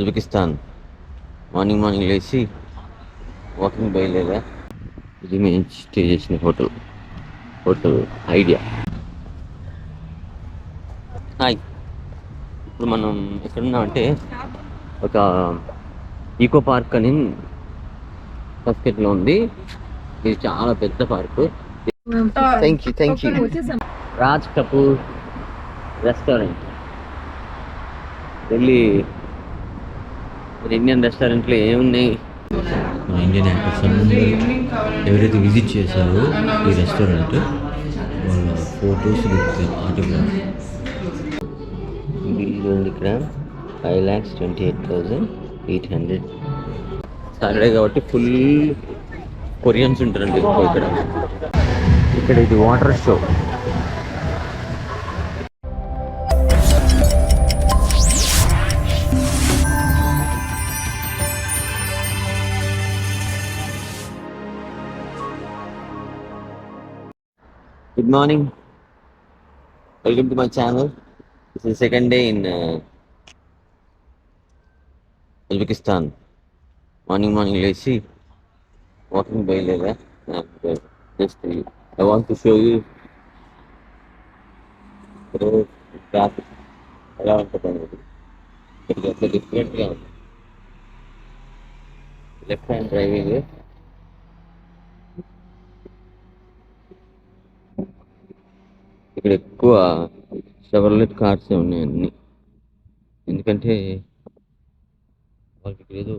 Uzbekistan. Morning morning లేచి walking బయలుదేరా. ఇది మేము స్టే చేసిన హోటల్ హోటల్ ఐడియా హాయ్ ఇప్పుడు మనం ఎక్కడున్నామంటే ఒక ఈకో పార్క్ అని బస్కెట్లో ఉంది. ఇది చాలా పెద్ద park thank you thank you Raj Kapoor restaurant. వెళ్ళి మరి ఇండియన్ రెస్టారెంట్లో ఏమున్నాయి? మన ఇండియన్ యాక్టర్స్ ఎవరైతే విజిట్ చేశారో ఈ రెస్టారెంట్ వాళ్ళ ఫొటోస్ విత్ ఆటోగ్రాఫ్ ఇక్కడ five lakhs twenty eight thousand eight hundred Saturday కాబట్టి ఫుల్ కొరియన్స్ ఉంటారండి ఇక్కడ. ఇక్కడ ఇది water show morning. Welcome to my channel. This is second day in uh, Uzbekistan. Morning, morning, Lacey. Walking by Lela. And, uh, just uh, I want to show you road traffic around the community It is a different. Left hand driving here. ఇక్కడ ఎక్కువ Chevrolet cars ఉన్నాయి అన్ని. ఎందుకంటే వాళ్ళకి ఇక్కడ ఏదో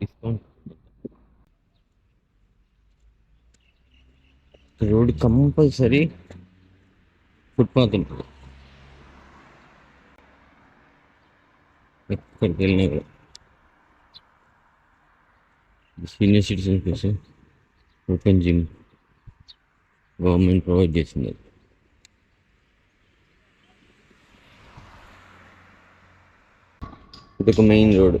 discount road compulsory footpath ఉంటుంది ఎక్కడికి వెళ్ళినా కూడా. సీనియర్ సిటిజన్ కోసం ఓపెన్ జిమ్ గవర్నమెంట్ ప్రొవైడ్ చేసింది ఇది ఒక మెయిన్ రోడ్.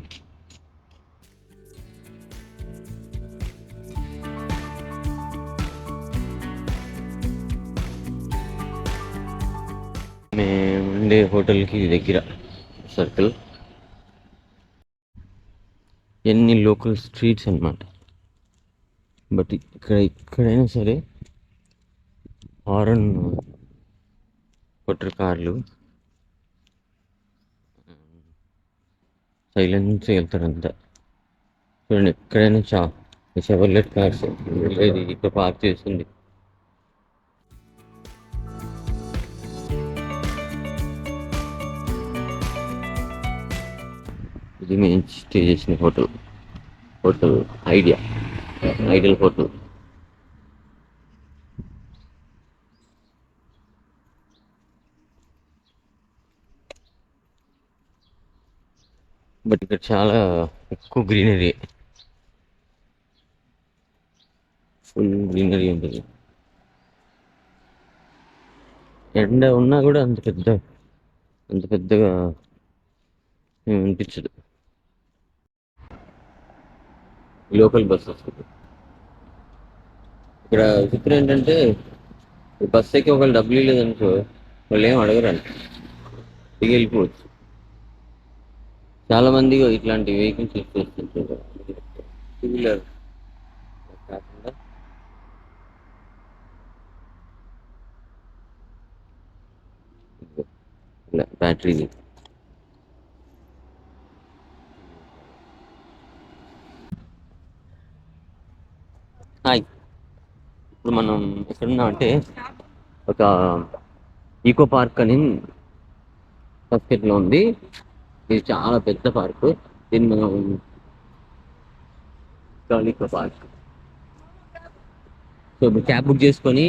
మేము ఉండే హోటల్కి దగ్గర సర్కిల్. ఎన్ని లోకల్ స్ట్రీట్స్ అన్నమాట. బట్ ఇక్కడ ఎక్కడైనా సరే హారన్ కొట్టరు కార్లు సైలెన్స్ వెళ్తారంతా చూడండి ఎక్కడైనా చా చెవర్లెట్ కార్స్ ఇక్కడ పార్క్ చేస్తుంది. ఇది మేము స్టే చేసిన hotel hotel idea ideal hotel but ఇక్కడ చాలా ఎక్కువ గ్రీనరీ. ఫుల్ గ్రీనరీ ఉంటుంది. ఎండ ఉన్నా కూడా అంత పెద్ద అంత పెద్దగా అనిపించదు. లోకల్ బస్ వస్తుంది ఇక్కడ చిత్రం ఏంటంటే బస్ ఎక్కి ఒకళ్ళు డబ్బులు లేదనుకో వాళ్ళు ఏం అడగరండి. దిగి వెళ్ళిపోవచ్చు. చాలా మంది ఇట్లాంటి వెహికల్స్ యూస్ చేస్తుంటారు టూ వీలర్ కాకుండా బ్యాటరీది హాయ్ ఇప్పుడు మనం ఎక్కడున్నామంటే ఒక ఈకో పార్క్ అని బస్కెట్లో ఉంది. ఇది చాలా పెద్ద పార్క్. దీన్ని మనం eco park so cab book చేసుకొని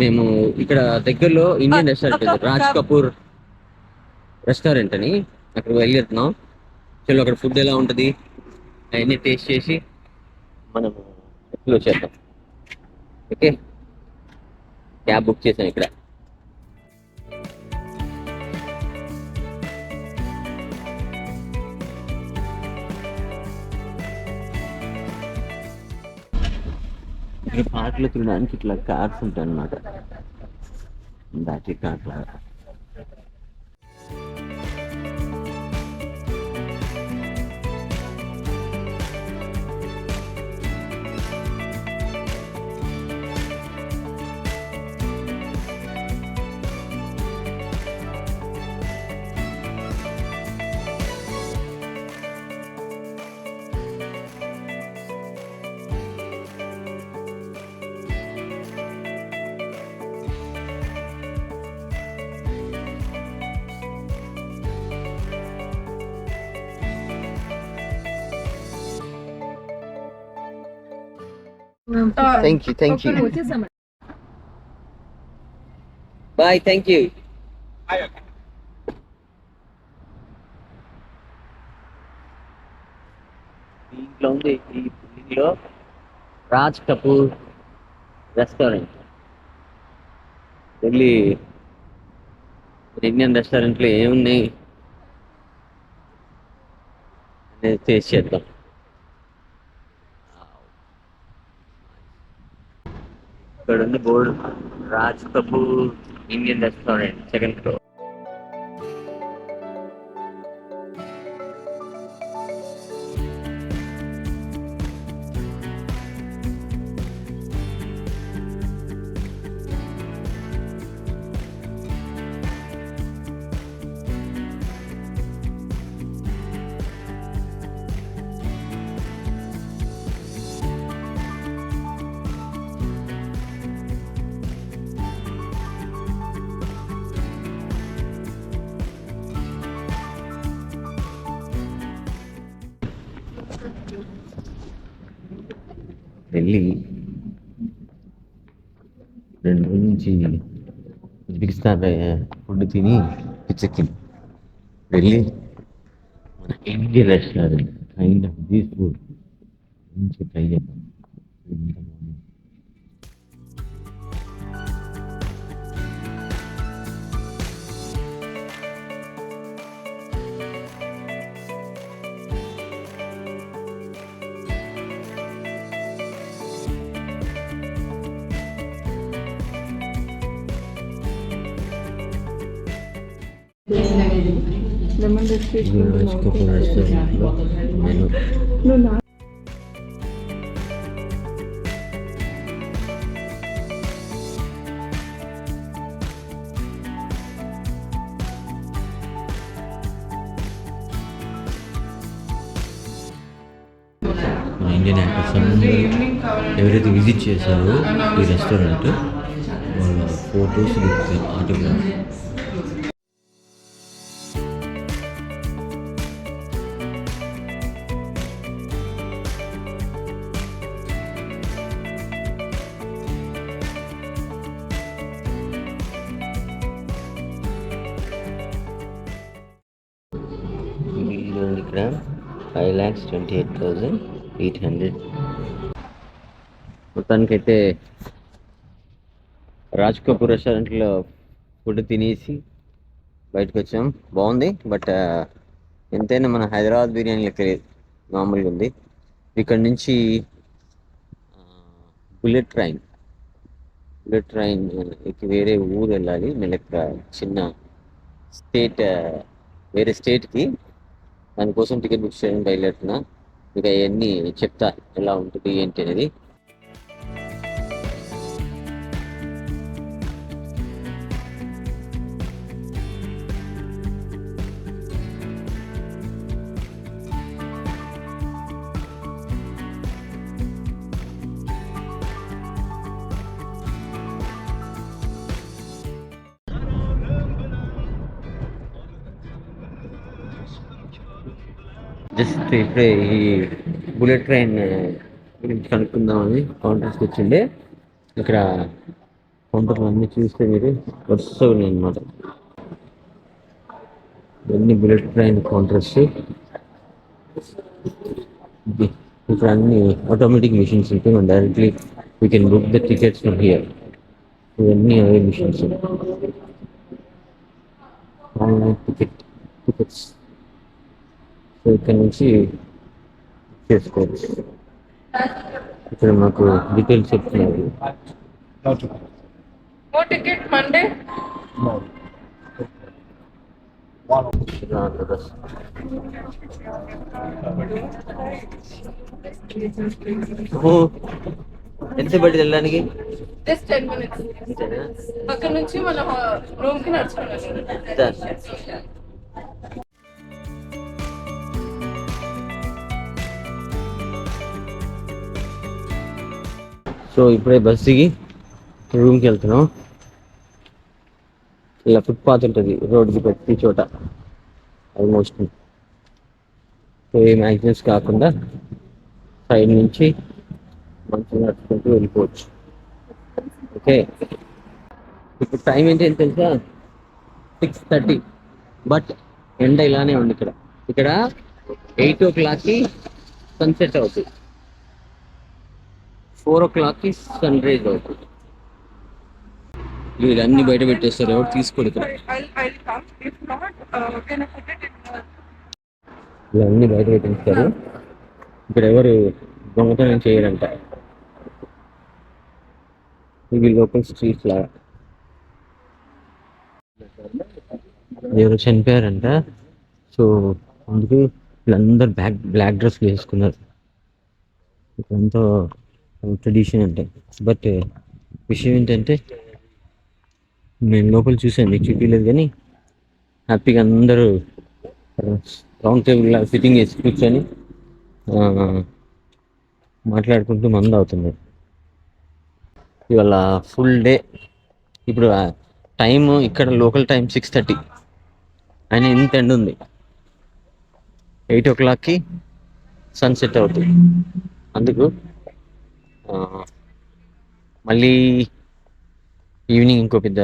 మేము ఇక్కడ దగ్గరలో Indian restaurant Raj Kapoor restaurant అని అక్కడ వెళ్ళేస్తున్నాం చలో అక్కడ ఫుడ్ ఎలా ఉంటుంది? అవన్నీ టేస్ట్ చేసి మనము ఎక్స్ప్లోర్ చేద్దాం. ఓకే? క్యాబ్ బుక్ చేసాం ఇక్కడ. ఈ పాటలు తినడానికి ఇట్లా కార్స్ ఉంటాయి అన్నమాట బ్యాటరీ కార్ లాగా. Thank you thank you bye thank you దీంట్లో ఉంది ఈ బిల్డింగ్లో రాజ్ కపూర్ రెస్టారెంట్. వెళ్ళి ఇండియన్ రెస్టారెంట్లో ఏమున్నాయి అనేది టేస్ట్ చేద్దాం. ఉంది board Raj Kapoor Indian restaurant second floor. వెళ్ళి రెండు రోజుల నుంచి ఉజ్బెకిస్తాన్ ఫుడ్ తిని పిచ్చెక్కింది. వెళ్ళి మన Indian restaurant kind of these food మంచి ట్రై చేద్దాం ఎంత కపూర్ రెస్టారెంట్లో మెను మన ఇండియన్ యాక్టర్స్ ఎవరైతే విజిట్ చేశారో ఈ రెస్టారెంట్ వాళ్ళ ఫొటోస్ ఆటోగ్రాఫ్. ఇక్కడ five lakhs twenty eight thousand eight hundred మొత్తానికైతే రాజ్ కపూర్ రెస్టారెంట్లో ఫుడ్ తినేసి బయటకు వచ్చాం బాగుంది బట్ ఎంతైనా మన హైదరాబాద్ బిర్యానీ లెక్క మామూలుగా ఉంది. ఇక్కడ నుంచి బుల్లెట్ ట్రైన్. బుల్లెట్ ట్రైన్ వేరే ఊరు వెళ్ళాలి. మళ్ళీ చిన్న స్టేట్ వేరే స్టేట్కి దానికోసం టికెట్ బుక్ చేయడం బయలుదేరుతున్నా. ఇక అవన్నీ చెప్తా ఎలా ఉంటుంది ఏంటి అనేది. జస్ట్ ఇప్పుడే ఈ బుల్లెట్ ట్రైన్ గురించి కనుక్కుందామని కౌంటర్స్కి వచ్చిండే. ఇక్కడ కౌంటర్లు అన్నీ చూస్తే మీరు వరుస ఉన్నాయి అనమాట ఇవన్నీ బుల్లెట్ ట్రైన్ కౌంటర్స్. ఇక్కడ అన్ని ఆటోమేటిక్ మిషన్స్ ఉంటాయి. మనం directly we can book the tickets from here ఇవన్నీ అవే మిషన్స్ టికెట్ టికెట్స్ సో ఇక్కడ నుంచి చేసుకోవచ్చు. ఇక్కడ మాకు డీటెయిల్స్ చెప్తున్నారు. టికెట్ మండే ఎంతసేపు పట్టింది వెళ్ళడానికి? జస్ట్ టెన్ మినిట్స్ అంతేనా? అక్కడ నుంచి మన రూమ్కి నడుచుకున్నాను సో ఇప్పుడే బస్ దిగి రూమ్కి వెళ్తున్నాం ఇలా ఫుట్పాత్ ఉంటుంది రోడ్కి ప్రతి చోట ఆల్మోస్ట్ సో ఏ మ్యాగ్జిన్స్ కాకుండా సైడ్ నుంచి మంచిగా నడుచుకుంటూ వెళ్ళిపోవచ్చు. ఓకే? ఇప్పుడు టైం ఏంటి అని తెలుసా? సిక్స్ థర్టీ బట్ ఎండ ఇలానే ఉంది ఇక్కడ. ఇక్కడ ఎయిట్ ఓ క్లాక్కి సన్సెట్ అవుతుంది ఫోర్ ఓ క్లాక్కి సన్ రైజ్ అవుతుంది. వీళ్ళన్నీ బయట పెట్టేస్తారు ఎవరు తీసుకోడు వీళ్ళన్నీ బయట పెట్టేస్తారు. ఇక్కడ ఎవరు దొంగతనం చేయరంట. ఇవి లోకల్ స్ట్రీట్ లాగా ఎవరు చనిపోయారంట. సో అందుకే వీళ్ళందరూ బ్లాక్ బ్లాక్ డ్రెస్ వేసుకున్నారు. ఇక్కడంతా ట్రెడిషన్ అంటే. బట్ uh, విషయం ఏంటంటే నేను లోపల చూశాను మీకు చూపించలేదు కానీ హ్యాపీగా అందరూ రౌండ్ టేబుల్ సిట్టింగ్ వేసి కూర్చొని మాట్లాడుకుంటూ మందు అవుతున్నారు ఇవాళ ఫుల్ డే ఇప్పుడు టైం ఇక్కడ లోకల్ టైం సిక్స్ థర్టీ అయినా ఇంత ఎండ్ ఉంది. ఎయిట్ ఓ క్లాక్కి సన్సెట్ అవుతుంది. అందుకు మళ్ళీ ఈవినింగ్ ఇంకో పెద్ద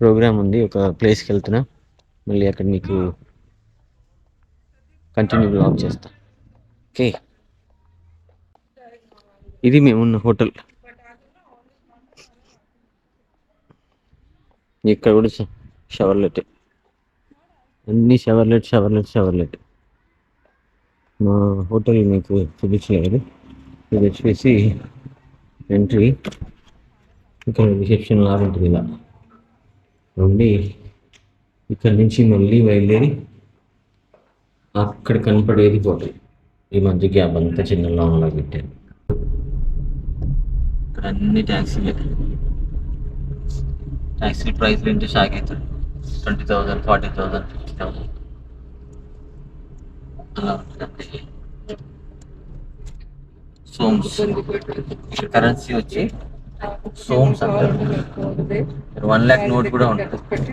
ప్రోగ్రామ్ ఉంది ఒక ప్లేస్కి వెళ్తున్నా. మళ్ళీ అక్కడ మీకు కంటిన్యూ బ్లాగ్ చేస్తా. ఓకే. ఇది మేమున్న హోటల్. ఇక్కడ కూడా షవర్లెట్ అన్ని షవర్లెట్ షవర్లెట్ షవర్లెట్ మా హోటల్ మీకు చూపించలేదు. ఇది వచ్చేసి ఎంట్రీ ఇక్కడ రిసెప్షన్ లాగా ఉంటుంది ఇలా. ఉండి ఇక్కడ నుంచి మళ్ళీ బయలుదేరి అక్కడ కనపడేది పోతుంది ఈ మధ్య గ్యాప్ అంతా చిన్న లాంగ్లా పెట్టాను పెట్టారు ఇక్కడ అన్ని ట్యాక్సీలే. ట్యాక్సీ ప్రైస్ ఏంటి షాక్ అవుతుంది twenty thousand forty thousand fifty thousand అలా ఉంటుంది. సోమ్స్. కరెన్సీ వచ్చి సోమ్స్ అంటారు. వన్ ల్యాక్ నోట్ కూడా ఉంటుంది.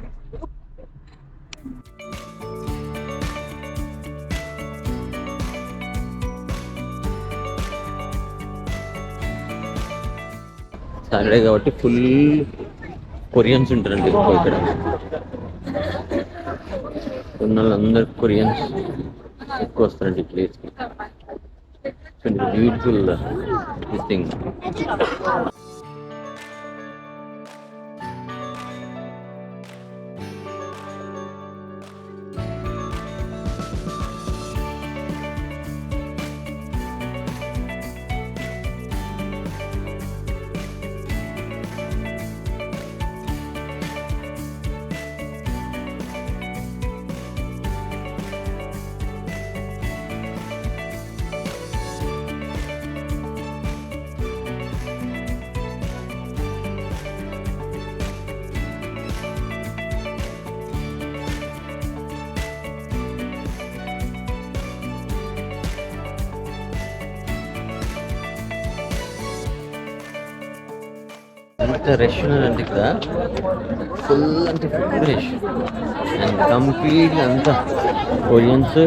సాటర్డే కాబట్టి ఫుల్ కొరియన్స్ ఉంటారండి ఎక్కువ ఇక్కడ. ఉన్న వాళ్ళందరూ కొరియన్స్ ఎక్కువ వస్తారండి ఈ ప్లేస్కి బ్యూటిఫుల్ దిస్ థింగ్ ఎంత రష్ ఉన్నారంటే ఇక్కడ. ఫుల్ అంటే ఫుల్ రష్ అండ్ కంప్లీట్గా అంతా కొరియన్స్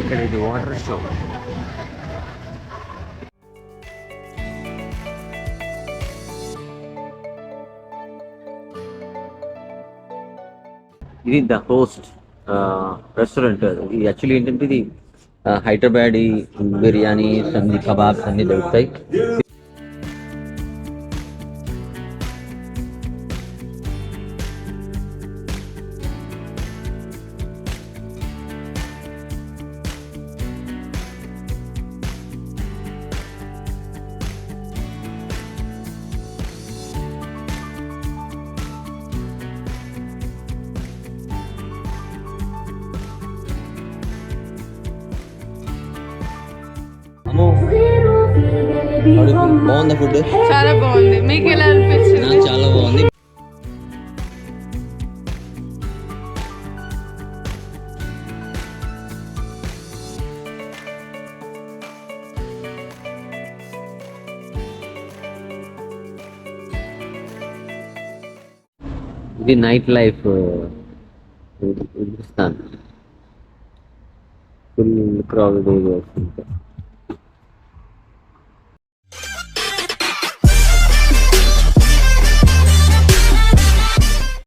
ఇక్కడ ఇది వాటర్ షో ఇది ద హోస్ట్ రెస్టారెంట్ ఇది యాక్చువల్లీ ఏంటంటే ఇది హైదరాబాద్ బిర్యానీ అన్ని కబాబ్స్ అన్ని దొరుకుతాయి. బాగుంది ఫుడ్ చాలా బాగుంది. మీకు ఎలా అనిపించింది? చాలా బాగుంది. ఇది night life Uzbekistan full crowd area